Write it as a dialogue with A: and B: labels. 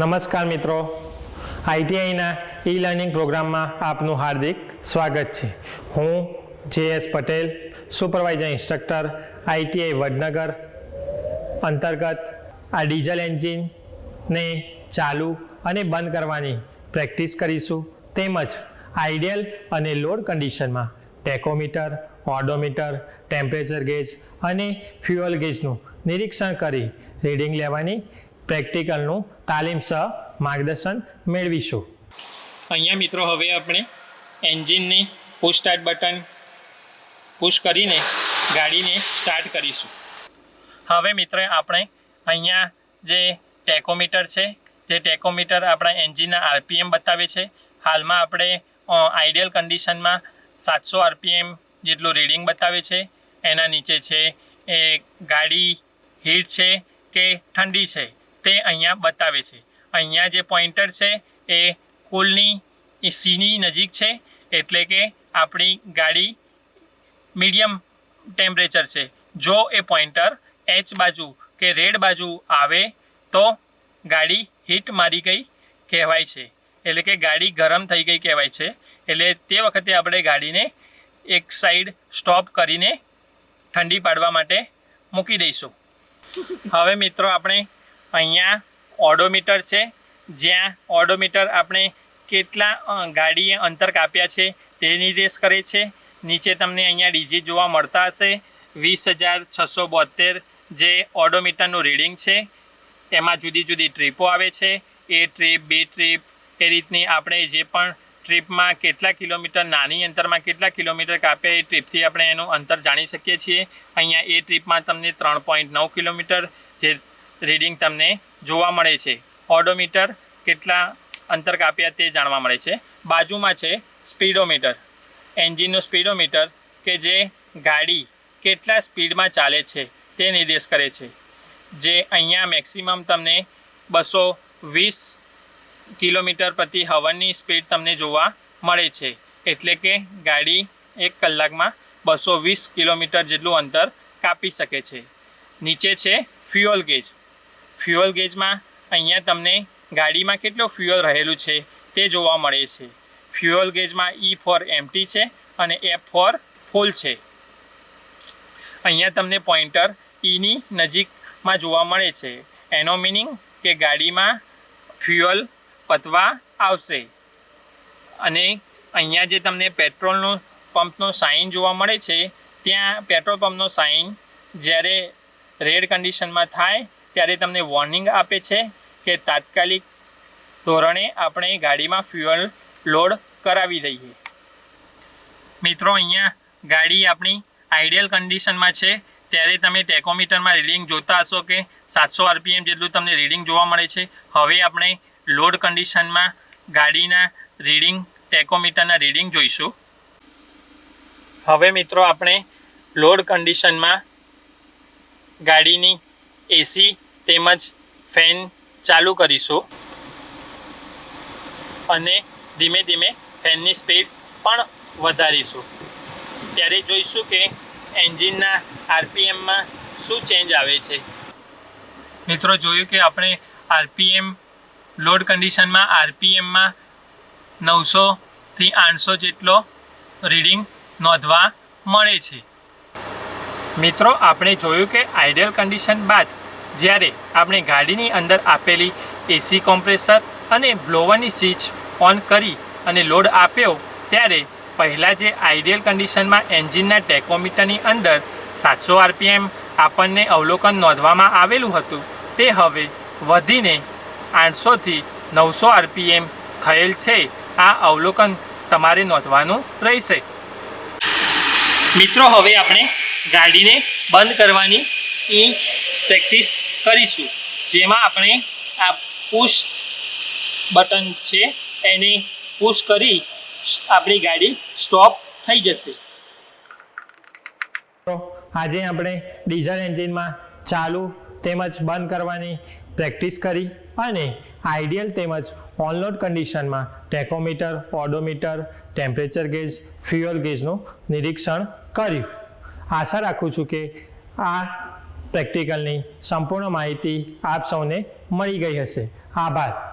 A: નમસ્કાર મિત્રો. આઈટીઆઈના e learning પ્રોગ્રામમાં આપનું હાર્દિક સ્વાગત છે. હું જે S Patel, supervisor instructor, ITI Vadnagar અંતર્ગત આ ડીઝલ એન્જિનને ચાલુ અને બંધ કરવાની પ્રેક્ટિસ કરીશું. તેમજ આઈડિયલ અને લોડ કન્ડિશનમાં ટેકોમીટર, ઓડોમીટર, ટેમ્પરેચર ગેજ અને ફ્યુઅલ ગેજનું નિરીક્ષણ કરી રીડિંગ લેવાની પ્રેક્ટિકલનું તાલીમ સહ માર્ગદર્શન મેળવીશું.
B: અહીંયા મિત્રો હવે આપણે એન્જિનની પુશ સ્ટાર્ટ બટન પુશ કરીને ગાડીને સ્ટાર્ટ કરીશું. હવે મિત્રો આપણે અહીંયા જે ટેકોમીટર છે, જે ટેકોમીટર આપણા એન્જિનના આરપીએમ બતાવે છે, હાલમાં આપણે આઈડિયલ કન્ડિશનમાં સાતસો આરપીએમ જેટલું રીડિંગ બતાવે છે. એના નીચે છે, એ ગાડી હીટ છે કે ઠંડી છે? તે અહીંયા બતાવે છે. અહીંયા જે પોઈન્ટર છે એ કુલની સીની નજીક છે, એટલે કે આપણી ગાડી મીડિયમ ટેમ્પરેચર છે. જો એ પોઈન્ટર એચ બાજુ કે રેડ બાજુ આવે, તો ગાડી હીટ મારી ગઈ કહેવાય છે. એટલે કે ગાડી ગરમ થઈ ગઈ કહેવાય છે. એટલે તે વખતે આપણે ગાડીને એક સાઈડ સ્ટોપ કરીને ઠંડી પાડવા માટે મૂકી દઈશું. હવે મિત્રો, આપણે અહીંયા ઓડોમીટર છે. જ્યાં ઓડોમીટર આપણે કેટલા ગાડીએ અંતર કાપ્યા છે તે નિર્દેશ કરે છે. નીચે તમને અહીંયા ડીજી જોવા મળતા હશે. વીસ હજાર છસો બોતેર જે ઓડોમીટરનું રીડિંગ છે. એમાં જુદી જુદી ટ્રીપો આવે છે. એ ટ્રીપ, બી ટ્રીપ, એ રીતની આપણે જે પણ ટ્રીપમાં કેટલા કિલોમીટર, નાની અંતરમાં કેટલા કિલોમીટર કાપ્યા એ ટ્રીપથી આપણે એનું અંતર જાણી શકીએ છીએ. અહીંયા એ ટ્રીપમાં તમને ત્રણ પોઈન્ટ નવ કિલોમીટર, જે રીડિંગ તમને જોવા મળે છે. ઓડોમીટર કેટલા અંતર કાપ્યા તે જાણવા મળે છે. બાજુમાં છે સ્પીડોમીટર. એન્જિનનું સ્પીડોમીટર કે જે ગાડી કેટલા સ્પીડમાં ચાલે છે તે નિર્દેશ કરે છે. જે અહીંયા મેક્સિમમ તમને બસો વીસ કિલોમીટર પ્રતિ હવનની સ્પીડ તમને જોવા મળે છે. એટલે કે ગાડી એક કલાકમાં બસો વીસ કિલોમીટર જેટલું અંતર કાપી શકે છે. નીચે છે ફ્યુઅલ ગેજ. ફ્યુઅલ ગેજમાં અહીંયા તમને ગાડીમાં કેટલું ફ્યુઅલ રહેલું છે તે જોવા મળે છે. ફ્યુઅલ ગેજમાં ઈ ફોર એમટી છે અને એફ ફોર ફૂલ છે. અહીંયા તમને પોઈન્ટર ઈની નજીકમાં જોવા મળે છે. એનો મિનિંગ કે ગાડીમાં ફ્યુઅલ પતવા આવશે. અને અહીંયા જે તમને પેટ્રોલનું પંપનો સાઇન જોવા મળે છે, ત્યાં પેટ્રોલ પંપનો સાઇન જ્યારે રેડ કન્ડિશનમાં થાય ત્યારે તમને વોર્નિંગ આપે છે કે તાત્કાલિક ધોરણે આપણે ગાડીમાં ફ્યુઅલ લોડ કરાવી દઈએ. મિત્રો, અહીંયા ગાડી આપણી આઈડિયલ કન્ડિશનમાં છે. ત્યારે તમે ટેકોમીટરમાં રીડિંગ જોતા હશો કે સાતસો આરપીએમ જેટલું તમને રીડિંગ જોવા મળે છે. હવે આપણે લોડ કન્ડિશનમાં ગાડીના રીડિંગ ટેકોમીટરના રીડિંગ જોઈશું. હવે મિત્રો, આપણે લોડ કન્ડિશનમાં ગાડીની એસી તેમજ ફેન ચાલુ કરીશું. અને ધીમે ધીમે ફેનની સ્પીડ પણ વધારીશું. ત્યારે જોઈશું કે એન્જિનના આરપીએમમાં શું ચેન્જ આવે છે. મિત્રો, જોયું કે આપણે આરપીએમ લોડ કન્ડિશનમાં આરપીએમમાં નવસોથી આઠસો જેટલો રીડિંગ નોંધવા મળે છે. મિત્રો, આપણે જોયું કે આઈડિયલ કન્ડિશન બાદ જ્યારે આપણે ગાડીની અંદર આપેલી એસી કોમ્પ્રેસર અને બ્લોવરની સ્વિચ ઓન કરી અને લોડ આપ્યો, ત્યારે પહેલાં જે આઈડિયલ કન્ડિશનમાં એન્જિનના ટેકોમીટરની અંદર સાતસો આરપીએમ આપણને અવલોકન નોંધવામાં આવેલું હતું, તે હવે વધીને આઠસોથી નવસો આરપીએમ થયેલ છે. આ અવલોકન તમારે નોંધવાનું રહેશે. મિત્રો, હવે આપણે ગાડીને બંધ કરવાની પ્રેક્ટિસ કરીશું. જેમાં આપણે આ પુશ બટન છે, એને પુશ કરી આપણી ગાડી સ્ટોપ થઈ જશે.
A: આજે આપણે ડીઝલ એન્જિનમાં ચાલુ તેમજ બંધ કરવાની પ્રેક્ટિસ કરી અને આઈડિયલ તેમજ ઓનલોડ કન્ડિશનમાં tachometer, odometer, temperature gauge, fuel ગેજનું નિરીક્ષણ કર્યું. આશા રાખું છું કે આ પ્રેક્ટિકલની સંપૂર્ણ માહિતી આપ સૌને મળી ગઈ હશે. આભાર.